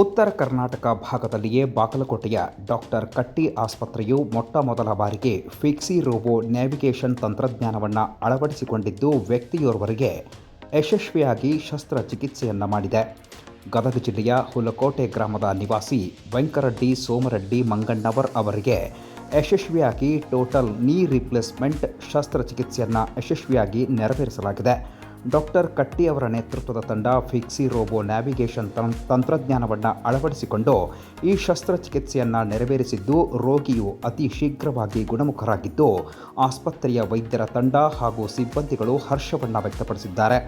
ಉತ್ತರ ಕರ್ನಾಟಕ ಭಾಗದಲ್ಲಿಯೇ ಬಾಗಲಕೋಟೆಯ ಡಾಕ್ಟರ್ ಕಟ್ಟಿ ಆಸ್ಪತ್ರೆಯು ಮೊಟ್ಟ ಮೊದಲ ಬಾರಿಗೆ ಫಿಕ್ಸಿ ರೋಬೋ ನ್ಯಾವಿಗೇಷನ್ ತಂತ್ರಜ್ಞಾನವನ್ನು ಅಳವಡಿಸಿಕೊಂಡಿದ್ದು ವ್ಯಕ್ತಿಯೋರ್ವರಿಗೆ ಯಶಸ್ವಿಯಾಗಿ ಶಸ್ತ್ರಚಿಕಿತ್ಸೆಯನ್ನು ಮಾಡಿದೆ. ಗದಗ ಜಿಲ್ಲೆಯ ಹುಲಕೋಟೆ ಗ್ರಾಮದ ನಿವಾಸಿ ವೆಂಕರೆಡ್ಡಿ ಸೋಮರೆಡ್ಡಿ ಮಂಗಣ್ಣವರ್ ಅವರಿಗೆ ಯಶಸ್ವಿಯಾಗಿ ಟೋಟಲ್ ನೀ ರಿಪ್ಲೇಸ್ಮೆಂಟ್ ಶಸ್ತ್ರಚಿಕಿತ್ಸೆಯನ್ನು ಯಶಸ್ವಿಯಾಗಿ ನೆರವೇರಿಸಲಾಗಿದೆ. ಡಾಕ್ಟರ್ ಕಟ್ಟಿ ಅವರ ನೇತೃತ್ವದ ತಂಡ ಫಿಕ್ಸಿ ರೋಬೋ ನ್ಯಾವಿಗೇಷನ್ ತಂತ್ರಜ್ಞಾನವನ್ನು ಅಳವಡಿಸಿಕೊಂಡು ಈ ಶಸ್ತ್ರಚಿಕಿತ್ಸೆಯನ್ನು ನೆರವೇರಿಸಿದ್ದು ರೋಗಿಯು ಅತಿ ಶೀಘ್ರವಾಗಿ ಗುಣಮುಖರಾಗಿದ್ದು ಆಸ್ಪತ್ರೆಯ ವೈದ್ಯರ ತಂಡ ಹಾಗೂ ಸಿಬ್ಬಂದಿಗಳು ಹರ್ಷವನ್ನು ವ್ಯಕ್ತಪಡಿಸಿದ್ದಾರೆ.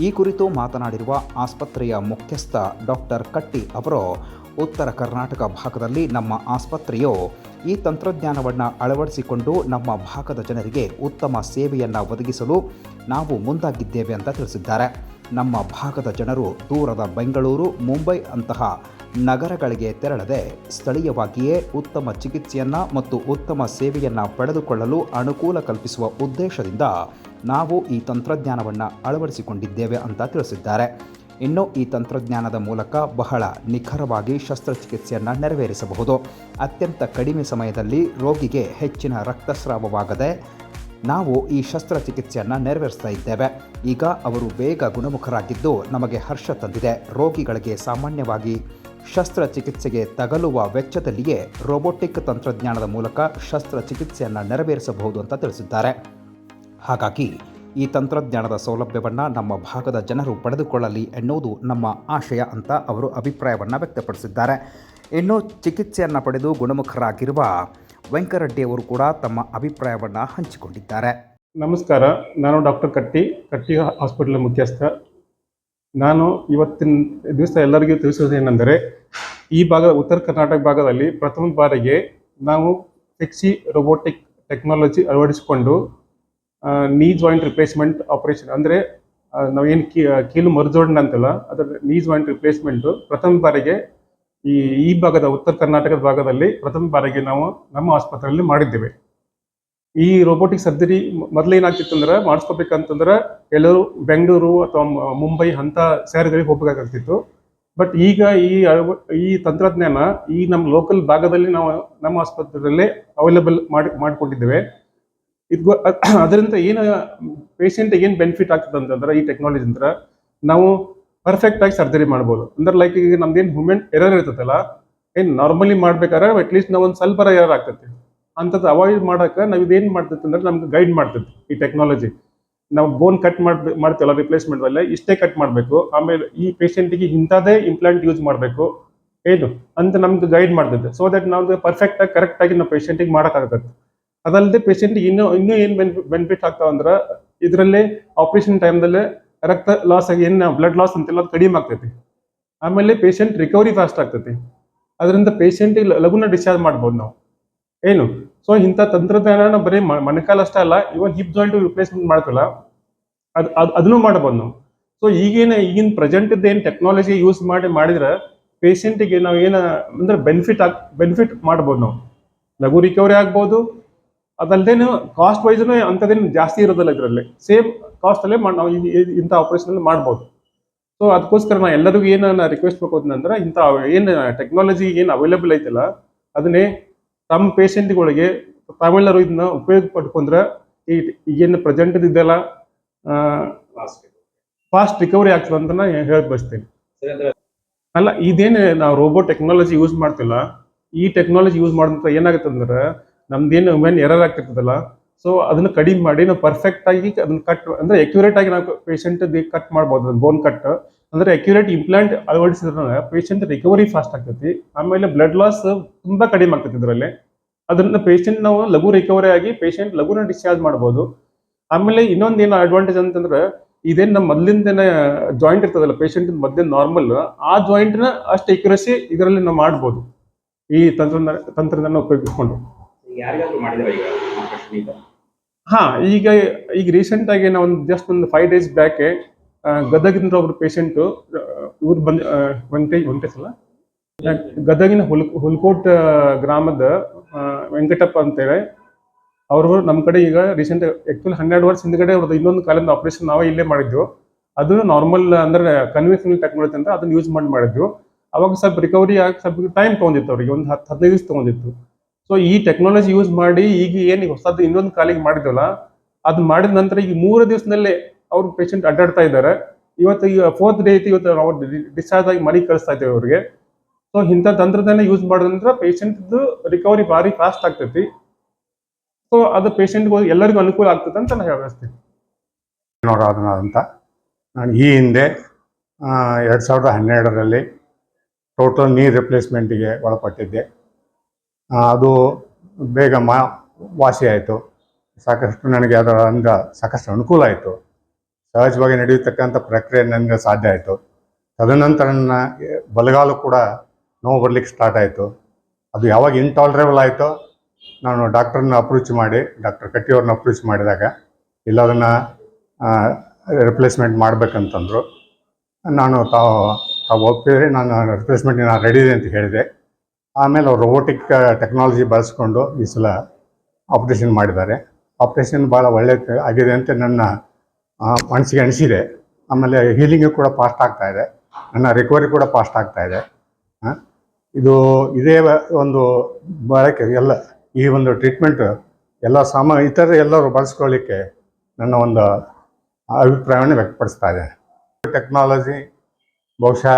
ಈ ಕುರಿತು ಮಾತನಾಡಿರುವ ಆಸ್ಪತ್ರೆಯ ಮುಖ್ಯಸ್ಥ ಡಾಕ್ಟರ್ ಕಟ್ಟಿ ಅವರು, ಉತ್ತರ ಕರ್ನಾಟಕ ಭಾಗದಲ್ಲಿ ನಮ್ಮ ಆಸ್ಪತ್ರೆಯು ಈ ತಂತ್ರಜ್ಞಾನವನ್ನು ಅಳವಡಿಸಿಕೊಂಡು ನಮ್ಮ ಭಾಗದ ಜನರಿಗೆ ಉತ್ತಮ ಸೇವೆಯನ್ನು ಒದಗಿಸಲು ನಾವು ಮುಂದಾಗಿದ್ದೇವೆ ಅಂತ ತಿಳಿಸಿದ್ದಾರೆ. ನಮ್ಮ ಭಾಗದ ಜನರು ದೂರದ ಬೆಂಗಳೂರು, ಮುಂಬೈ ಅಂತಹ ನಗರಗಳಿಗೆ ತೆರಳದೆ ಸ್ಥಳೀಯವಾಗಿಯೇ ಉತ್ತಮ ಚಿಕಿತ್ಸೆಯನ್ನು ಮತ್ತು ಉತ್ತಮ ಸೇವೆಯನ್ನು ಪಡೆದುಕೊಳ್ಳಲು ಅನುಕೂಲ ಕಲ್ಪಿಸುವ ಉದ್ದೇಶದಿಂದ ನಾವು ಈ ತಂತ್ರಜ್ಞಾನವನ್ನು ಅಳವಡಿಸಿಕೊಂಡಿದ್ದೇವೆ ಅಂತ ತಿಳಿಸಿದ್ದಾರೆ. ಇನ್ನು ಈ ತಂತ್ರಜ್ಞಾನದ ಮೂಲಕ ಬಹಳ ನಿಖರವಾಗಿ ಶಸ್ತ್ರಚಿಕಿತ್ಸೆಯನ್ನು ನೆರವೇರಿಸಬಹುದು. ಅತ್ಯಂತ ಕಡಿಮೆ ಸಮಯದಲ್ಲಿ ರೋಗಿಗೆ ಹೆಚ್ಚಿನ ರಕ್ತಸ್ರಾವವಾಗದೆ ನಾವು ಈ ಶಸ್ತ್ರಚಿಕಿತ್ಸೆಯನ್ನು ನೆರವೇರಿಸ್ತಾ ಇದ್ದೇವೆ. ಈಗ ಅವರು ಬೇಗ ಗುಣಮುಖರಾಗಿದ್ದು ನಮಗೆ ಹರ್ಷ ತಂದಿದೆ. ರೋಗಿಗಳಿಗೆ ಸಾಮಾನ್ಯವಾಗಿ ಶಸ್ತ್ರಚಿಕಿತ್ಸೆಗೆ ತಗಲುವ ವೆಚ್ಚದಲ್ಲಿಯೇ ರೋಬೋಟಿಕ್ ತಂತ್ರಜ್ಞಾನದ ಮೂಲಕ ಶಸ್ತ್ರಚಿಕಿತ್ಸೆಯನ್ನು ನೆರವೇರಿಸಬಹುದು ಅಂತ ತಿಳಿಸಿದ್ದಾರೆ. ಹಾಗಾಗಿ ಈ ತಂತ್ರಜ್ಞಾನದ ಸೌಲಭ್ಯವನ್ನು ನಮ್ಮ ಭಾಗದ ಜನರು ಪಡೆದುಕೊಳ್ಳಲಿ ಎನ್ನುವುದು ನಮ್ಮ ಆಶಯ ಅಂತ ಅವರು ಅಭಿಪ್ರಾಯವನ್ನು ವ್ಯಕ್ತಪಡಿಸಿದ್ದಾರೆ. ಇನ್ನು ಚಿಕಿತ್ಸೆಯನ್ನು ಪಡೆದು ಗುಣಮುಖರಾಗಿರುವ ವೆಂಕರೆಡ್ಡಿ ಅವರು ಕೂಡ ತಮ್ಮ ಅಭಿಪ್ರಾಯವನ್ನು ಹಂಚಿಕೊಂಡಿದ್ದಾರೆ. ನಮಸ್ಕಾರ, ನಾನು ಡಾಕ್ಟರ್ ಕಟ್ಟಿ ಕಟ್ಟಿ ಹಾಸ್ಪಿಟಲ್ ಮುಖ್ಯಸ್ಥ. ನಾನು ಇವತ್ತಿನ ದಿವಸ ಎಲ್ಲರಿಗೂ ತಿಳಿಸುವುದೇನೆಂದರೆ ಈ ಭಾಗ ಉತ್ತರ ಕರ್ನಾಟಕ ಭಾಗದಲ್ಲಿ ಪ್ರಥಮ ಬಾರಿಗೆ ನಾವು ಫ್ಲೆಕ್ಸಿ ರೋಬೋಟಿಕ್ ಟೆಕ್ನಾಲಜಿ ಅಳವಡಿಸಿಕೊಂಡು ನೀ ಜಾಯಿಂಟ್ ರಿಪ್ಲೇಸ್ಮೆಂಟ್ ಆಪರೇಷನ್ ಅಂದರೆ ನಾವೇನು ಕೀ, ಕೀಲು ಮರುಜೋಡಣ ಅಂತಲ್ಲ ಅದರ ನೀ ಜಾಯಿಂಟ್ ರಿಪ್ಲೇಸ್ಮೆಂಟು ಪ್ರಥಮ ಬಾರಿಗೆ ಈ ಈ ಭಾಗದ ಉತ್ತರ ಕರ್ನಾಟಕದ ಭಾಗದಲ್ಲಿ ಪ್ರಥಮ ಬಾರಿಗೆ ನಾವು ನಮ್ಮ ಆಸ್ಪತ್ರೆಯಲ್ಲಿ ಮಾಡಿದ್ದೇವೆ. ಈ ರೋಬೋಟಿಕ್ ಸರ್ಜರಿ ಮೊದಲು ಏನಾಗ್ತಿತ್ತು ಅಂದ್ರೆ, ಮಾಡಿಸ್ಕೋಬೇಕಂತಂದ್ರೆ ಎಲ್ಲರೂ ಬೆಂಗಳೂರು ಅಥವಾ ಮುಂಬೈ ಅಂತ ಶಹರಗಳಿಗೆ ಹೋಗ್ಬೇಕಾಗ್ತಿತ್ತು. ಬಟ್ ಈಗ ಈ ಈ ತಂತ್ರಜ್ಞಾನ ಈ ನಮ್ಮ ಲೋಕಲ್ ಭಾಗದಲ್ಲಿ ನಾವು ನಮ್ಮ ಆಸ್ಪತ್ರೆಯಲ್ಲೇ ಅವೈಲೇಬಲ್ ಮಾಡಿ, ಮಾಡಿಕೊಂಡಿದ್ದೇವೆ. ಇದು ಅದರಿಂದ ಏನು ಪೇಷಂಟ್ ಏನು ಬೆನಿಫಿಟ್ ಆಗ್ತದೆ ಅಂತಂದ್ರೆ ಈ ಟೆಕ್ನಾಲಜಿ ಅಂದ್ರೆ ನಾವು ಪರ್ಫೆಕ್ಟ್ ಆಗಿ ಸರ್ಜರಿ ಮಾಡ್ಬೋದು. ಅಂದ್ರೆ ಲೈಕ್ ಈಗ ನಮ್ದೇನು ಹ್ಯೂಮನ್ ಎರರ್ ಇರ್ತದಲ್ಲ, ಏನು ನಾರ್ಮಲಿ ಮಾಡ್ಬೇಕಾದ್ರೆ ಅಟ್ಲೀಸ್ಟ್ ನಾವು ಒಂದು ಸ್ವಲ್ಪ ಎರರ್ ಆಗ್ತೈತಿ. ಅಂಥದ್ದು ಅವಾಯ್ಡ್ ಮಾಡಕ್ಕೆ ನಾವು ಇದೇನು ಮಾಡ್ತೈತೆ ಅಂದ್ರೆ ನಮ್ಗೆ ಗೈಡ್ ಮಾಡ್ತೈತಿ ಈ ಟೆಕ್ನಾಲಜಿ ನಾವು ಬೋನ್ ಕಟ್ ಮಾಡ್ಬೇ, ಮಾಡ್ತೀವಲ್ಲ ರಿಪ್ಲೇಸ್ಮೆಂಟ್ ಮೇಲೆ ಇಷ್ಟೇ ಕಟ್ ಮಾಡಬೇಕು. ಆಮೇಲೆ ಈ ಪೇಷಂಟಿಗೆ ಇಂಥದೇ ಇಂಪ್ಲಾಂಟ್ ಯೂಸ್ ಮಾಡಬೇಕು. ಏನು? ಅಂತ ನಮ್ಗೆ ಗೈಡ್ ಮಾಡ್ತೈತೆ. ಸೊ ದಟ್ ನಾವು ಪರ್ಫೆಕ್ಟಾಗಿ ಕರೆಕ್ಟಾಗಿ ನಾವು ಪೇಷಂಟಿಗೆ ಮಾಡೋಕ್ಕಾಗತ್ತೆ ಅದಲ್ಲದೆ ಪೇಷಂಟ್ ಇನ್ನೂ ಇನ್ನೂ ಏನು ಬೆನಿಫಿಟ್ ಆಗ್ತಾವ ಅಂದ್ರೆ ಇದರಲ್ಲಿ ಆಪರೇಷನ್ ಟೈಮ್ದಲ್ಲೇ ರಕ್ತ ಲಾಸ್ ಆಗಿ, ಏನು ಬ್ಲಡ್ ಲಾಸ್ ಅಂತೆಲ್ಲ ಅದು ಕಡಿಮೆ ಆಗ್ತೈತಿ. ಆಮೇಲೆ ಪೇಷಂಟ್ ರಿಕವರಿ ಫಾಸ್ಟ್ ಆಗ್ತೈತಿ. ಅದರಿಂದ ಪೇಷಂಟಿಗೆ ಲಘುನ ಡಿಸ್ಚಾರ್ಜ್ ಮಾಡ್ಬೋದು ನಾವು. ಏನು? ಸೊ ಇಂಥ ತಂತ್ರಜ್ಞಾನ ಬರೀ ಮೊಣಕಾಲು ಅಷ್ಟೇ ಅಲ್ಲ ಇವನ್ ಹಿಪ್ ಜಾಯಿಂಟ್ ರಿಪ್ಲೇಸ್ಮೆಂಟ್ ಮಾಡ್ತಲ್ಲ ಅದು ಅದು, ಅದನ್ನು ಮಾಡ್ಬೋದು ನಾವು. ಸೊ ಈಗೇನ, ಈಗಿನ ಪ್ರೆಸೆಂಟ್ ಏನು ಟೆಕ್ನಾಲಜಿ ಯೂಸ್ ಮಾಡಿ, ಮಾಡಿದ್ರೆ ಪೇಷಂಟಿಗೆ ನಾವು ಏನು, ಅಂದ್ರೆ ಬೆನಿಫಿಟ್ ಆಗ್ ಬೆನಿಫಿಟ್ ಮಾಡ್ಬೋದು ನಾವು. ಲಘು ರಿಕವರಿ ಆಗ್ಬೋದು ಅದಲ್ಲದೆ ಕಾಸ್ಟ್ ವೈಸ್ನು ಅಂಥದ್ದೇನು ಜಾಸ್ತಿ ಇರೋದಿಲ್ಲ ಇದರಲ್ಲಿ. ಸೇಮ್ ಕಾಸ್ಟಲ್ಲೇ ಮಾಡಿ ನಾವು ಇಂಥ ಆಪರೇಷನಲ್ಲಿ ಮಾಡ್ಬೋದು. ಸೊ ಅದಕ್ಕೋಸ್ಕರ ನಾ ಎಲ್ಲರಿಗೂ ಏನು ನಾನು ರಿಕ್ವೆಸ್ಟ್ ಮಾಡ್ಕೋತೀನಿ ಇಂಥ ಏನು ಟೆಕ್ನಾಲಜಿ ಏನು ಅವೈಲೇಬಲ್ ಐತಲ್ಲ ಅದನ್ನೇ ತಮ್ಮ ಪೇಷಂಟ್ಗಳಿಗೆ ತಾವೆಲ್ಲರೂ ಇದನ್ನ ಉಪಯೋಗ ಪಡ್ಕೊಂಡ್ರೆ ಈ ಈಗೇನು ಪ್ರೆಸೆಂಟ್ ಇದೆಲ್ಲ ಫಾಸ್ಟ್ ರಿಕವರಿ ಆಗ್ತದೆ ಅಂತ ನಾನು ಹೇಳಿ ಬಯಸ್ತೇನೆ. ಅಲ್ಲ ಇದೇನು ನಾವು ರೋಬೋ ಟೆಕ್ನಾಲಜಿ ಯೂಸ್ ಮಾಡ್ತಿಲ್ಲ ಈ ಟೆಕ್ನಾಲಜಿ ಯೂಸ್ ಮಾಡಿದ್ರೆ ಏನಾಗುತ್ತೆ ಅಂದ್ರೆ ನಮ್ದೇನು ಮೆನ್ ಎರರ್ ಆಗ್ತಿರ್ತದಲ್ಲ ಸೊ ಅದನ್ನು ಕಡಿಮೆ ಮಾಡಿ ನಾವು ಪರ್ಫೆಕ್ಟ್ ಆಗಿ ಅದನ್ನ ಕಟ್ ಅಂದ್ರೆ ಅಕ್ಯುರೇಟ್ ಆಗಿ ನಾವು ಪೇಷಂಟ್ ಕಟ್ ಮಾಡ್ಬೋದು ಬೋನ್ ಕಟ್ ಅಂದ್ರೆ ಅಕ್ಯುರೇಟ್ ಇಂಪ್ಲಾಂಟ್ ಅಳವಡಿಸಿದ್ರೆ ಪೇಷಂಟ್ ರಿಕವರಿ ಫಾಸ್ಟ್ ಆಗ್ತೈತಿ. ಆಮೇಲೆ ಬ್ಲಡ್ ಲಾಸ್ ತುಂಬಾ ಕಡಿಮೆ ಆಗ್ತೈತಿ ಇದರಲ್ಲಿ. ಅದರಿಂದ ಪೇಷಂಟ್ ನಾವು ಲಘು ರಿಕವರಿ ಆಗಿ ಪೇಷಂಟ್ ಲಘುನ ಡಿಸ್ಚಾರ್ಜ್ ಮಾಡ್ಬೋದು. ಆಮೇಲೆ ಇನ್ನೊಂದು ಏನು ಅಡ್ವಾಂಟೇಜ್ ಅಂತಂದ್ರೆ, ಇದೇನು ನಮ್ಮ ಮೊದಲಿಂದ ಜಾಯಿಂಟ್ ಇರ್ತದಲ್ಲ ಪೇಷಂಟ್ ಮೊದಲಿನ ನಾರ್ಮಲ್ ಆ ಜಾಯಿಂಟ್ನ ಅಷ್ಟು ಎಕ್ಯುರಸಿ ಇದರಲ್ಲಿ ನಾವು ಮಾಡ್ಬೋದು. ಈ ತಂತ್ರಜ್ಞಾನ ತಂತ್ರಜ್ಞಾನ ಉಪಯೋಗಿಸ್ಕೊಂಡು. ಹಾ, ಈಗ ಈಗ ರೀಸೆಂಟ್ ಆಗಿ ನಾವು ಒಂದು ಜಸ್ಟ್ ಒಂದು ಫೈವ್ ಡೇಸ್ ಬ್ಯಾಕ್ ಗದಗಿಂದ ಒಬ್ರು ಪೇಷಂಟ್ ಇವ್ರು ಬಂದ್ ವೆಂಕಟೇಶ್ ವೆಂಕಟೇಶ್ ಅಲ್ಲ? ಗದಗಿನ ಹುಲ್ ಹುಲ್ಕೋಟ್ ಗ್ರಾಮದ ವೆಂಕಟಪ್ಪ ಅಂತೇಳಿ. ಅವರು ನಮ್ಮ ಕಡೆ ಈಗ ರೀಸೆಂಟ್ ಆ್ಯಕ್ಚುಲಿ ಹನ್ನೆರಡು ವರ್ಷ ಹಿಂದ್ಗಡೆ ಅವ್ರದ್ದು ಇನ್ನೊಂದು ಕಾಲಿಂದ ಆಪರೇಷನ್ ನಾವೇ ಇಲ್ಲೇ ಮಾಡಿದ್ವು. ಅದು ನಾರ್ಮಲ್ ಅಂದ್ರೆ ಕನ್ವೆನ್ಷನಲ್ ಟೆಕ್ನಾಲಜಿ ಅಂತ ಅದನ್ನ ಯೂಸ್ ಮಾಡಿ ಮಾಡಿದ್ವು. ಅವಾಗ ಸ್ವಲ್ಪ ರಿಕವರಿ ಆಗಿ ಸ್ವಲ್ಪ ಟೈಮ್ ತೊಗೊಂಡಿತ್ತು ಅವ್ರಿಗೆ, ಒಂದು ಹತ್ತು ಹದಿನೈದು ದಿವಸ ತೊಗೊಂಡಿತ್ತು. ಸೊ ಈ ಟೆಕ್ನಾಲಜಿ ಯೂಸ್ ಮಾಡಿ ಈಗ ಏನು ಹೊಸದು ಇನ್ನೊಂದು ಕಾಲಿಗೆ ಮಾಡಿದ್ವಲ್ಲ, ಅದು ಮಾಡಿದ ನಂತರ ಈಗ ಮೂರು ದಿವಸದಲ್ಲೇ ಅವ್ರ ಪೇಷಂಟ್ ಅಡ್ಡಾಡ್ತಾ ಇದ್ದಾರೆ. ಇವತ್ತು ಈಗ ಫೋರ್ತ್ ಡೇ ಐತಿ, ಇವತ್ತು ಅವ್ರು ಡಿಸ್ಚಾರ್ಜ್ ಆಗಿ ಮನೆಗೆ ಕಳಿಸ್ತಾ ಇದ್ದೇವೆ ಅವ್ರಿಗೆ. ಸೊ ಇಂಥ ತಂತ್ರಜ್ಞಾನ ಯೂಸ್ ಮಾಡಿದ ನಂತರ ಪೇಷಂಟ್ದು ರಿಕವರಿ ಭಾರಿ ಫಾಸ್ಟ್ ಆಗ್ತೈತಿ. ಸೊ ಅದು ಪೇಷಂಟ್ಗೂ ಎಲ್ಲರಿಗೂ ಅನುಕೂಲ ಆಗ್ತದೆ ಅಂತ ನಾನು ಹೇಳ್ತೀನಿ. ನೋಡೋದನ್ನ ಅಂತ. ನಾನು ಈ ಹಿಂದೆ ಎರಡು ಸಾವಿರದ ಹನ್ನೆರಡರಲ್ಲಿ ಟೋಟಲ್ ನೀ ರಿಪ್ಲೇಸ್ಮೆಂಟಿಗೆ ಒಳಪಟ್ಟಿದ್ದೆ. ಅದು ಬೇಗ ಮಾ, ವಾಸಿ ಆಯಿತು. ಸಾಕಷ್ಟು ನನಗೆ ಅದರಿಂದ ಸಾಕಷ್ಟು ಅನುಕೂಲ ಆಯಿತು. ಸಹಜವಾಗಿ ನಡೆಯತಕ್ಕಂಥ ಪ್ರಕ್ರಿಯೆ ನನಗೆ ಸಾಧ್ಯ ಆಯಿತು. ತದನಂತರ ನನ್ನ ಬಲಗಾಲು ಕೂಡ ನೋವು ಬರ್ಲಿಕ್ಕೆ ಸ್ಟಾರ್ಟ್ ಆಯಿತು. ಅದು ಯಾವಾಗ ಇಂಟಾಲರೇಬಲ್ ಆಯಿತೋ, ನಾನು ಡಾಕ್ಟ್ರನ್ನ ಅಪ್ರೋಚ್ ಮಾಡಿ ಡಾಕ್ಟರ್ ಕಟ್ಟಿಯವ್ರನ್ನ ಅಪ್ರೋಚ್ ಮಾಡಿದಾಗ, ಇಲ್ಲ ಅದನ್ನು ರಿಪ್ಲೇಸ್ಮೆಂಟ್ ಮಾಡಬೇಕಂತಂದರು, ನಾನು ತಾವು ತಾವು ಒಪ್ಪಿದರೆ ನಾನು ರಿಪ್ಲೇಸ್ಮೆಂಟ್ ನಾನು ರೆಡಿ ಇದೆ ಅಂತ ಹೇಳಿದೆ. ಆಮೇಲೆ ಅವ್ರು ರೋಬೋಟಿಕ್ ಟೆಕ್ನಾಲಜಿ ಬಳಸ್ಕೊಂಡು ಈ ಸಲ ಆಪ್ರೇಷನ್ ಮಾಡಿದ್ದಾರೆ. ಆಪ್ರೇಷನ್ ಭಾಳ ಒಳ್ಳೆ, ಆಗಿದೆ ಅಂತ ನನ್ನ ಮನಸ್ಸಿಗೆ ಅನಿಸಿದೆ. ಆಮೇಲೆ ಹೀಲಿಂಗು ಕೂಡ ಫಾಸ್ಟ್ ಆಗ್ತಾ ಇದೆ. ನನ್ನ ರಿಕವರಿ ಕೂಡ ಫಾಸ್ಟ್ ಆಗ್ತಾ ಇದೆ. ಇದು ಇದೇ ಒಂದು ಬಳಕೆ, ಎಲ್ಲ, ಈ ಒಂದು ಟ್ರೀಟ್ಮೆಂಟ್ ಎಲ್ಲ ಸಾಮ ಇತರ ಎಲ್ಲರೂ ಬಳಸ್ಕೊಳ್ಳಿಕ್ಕೆ ನನ್ನ ಒಂದು ಅಭಿಪ್ರಾಯವನ್ನು ವ್ಯಕ್ತಪಡಿಸ್ತಾ ಇದೆ. ಟೆಕ್ನಾಲಜಿ ಬಹುಶಃ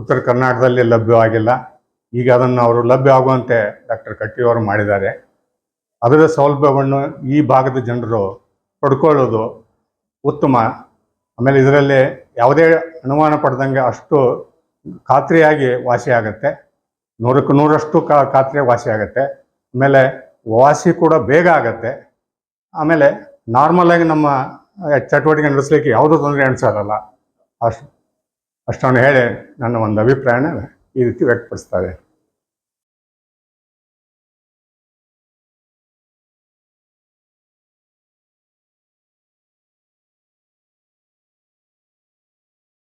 ಉತ್ತರ ಕರ್ನಾಟಕದಲ್ಲಿ ಲಭ್ಯವಾಗಿಲ್ಲ. ಈಗ ಅದನ್ನು ಅವರು ಲಭ್ಯ ಆಗುವಂತೆ ಡಾಕ್ಟರ್ ಕಟ್ಟಿಯವರು ಮಾಡಿದ್ದಾರೆ. ಅದರ ಸೌಲಭ್ಯವನ್ನು ಈ ಭಾಗದ ಜನರು ಪಡ್ಕೊಳ್ಳೋದು ಉತ್ತಮ. ಆಮೇಲೆ ಇದರಲ್ಲಿ ಯಾವುದೇ ಅನುಮಾನ ಪಡೆದಂಗೆ ಅಷ್ಟು ಖಾತ್ರಿಯಾಗಿ ವಾಸಿ ಆಗುತ್ತೆ. ನೂರಕ್ಕೆ ನೂರಷ್ಟು ಕಾ ಖಾತ್ರಿಯಾಗಿ ವಾಸಿಯಾಗತ್ತೆ ಆಮೇಲೆ ವಾಸಿ ಕೂಡ ಬೇಗ ಆಗತ್ತೆ. ಆಮೇಲೆ ನಾರ್ಮಲಾಗಿ ನಮ್ಮ ಚಟುವಟಿಕೆ ನಡೆಸಲಿಕ್ಕೆ ಯಾವುದೂ ತೊಂದರೆ ಅನಿಸೋದಲ್ಲ ಅಷ್ಟು ಅಷ್ಟನ್ನು ಹೇಳಿ ನನ್ನ ಒಂದು ಅಭಿಪ್ರಾಯನ. ಈ ರೀತಿ ವ್ಯಕ್ತಪಡಿಸ್ತಾ ಇದೆ